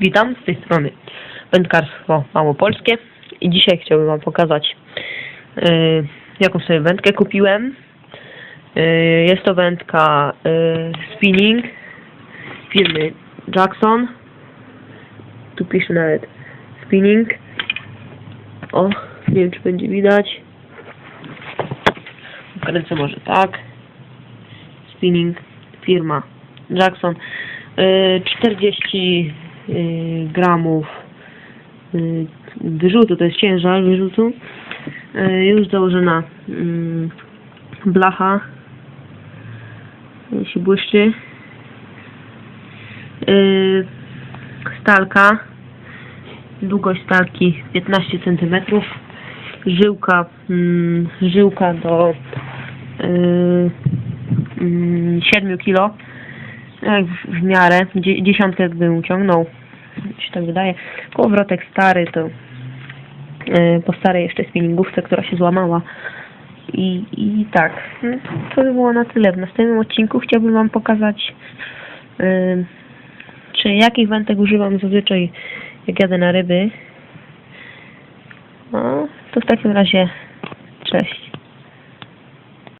Witam, z tej strony wędkarstwo małopolskie i dzisiaj chciałbym Wam pokazać yy, jaką sobie wędkę kupiłem. Yy, jest to wędka yy, spinning firmy Jackson. Tu pisze nawet spinning. O, nie wiem czy będzie widać. Kręcę może tak. Spinning firma Jackson. Yy, 40 yy, gramów yy, wyrzutu, to jest ciężar wyrzutu. Yy, już założona yy, blacha. Się błyszczy. Stalka. Długość stalki 15 cm. Żyłka, mm, żyłka do yy, mm, 7 kg. Jak w, miarę. Dzie, dziesiątkę bym uciągnął. Mi się tak wydaje. Kołowrotek stary to yy, po starej jeszcze spinningówce, która się złamała. I, I tak, mm, to by było na tyle. W następnym odcinku chciałbym Wam pokazać, yy, czy jakich wędek używam zazwyczaj, jak jadę na ryby. No, to w takim razie, cześć.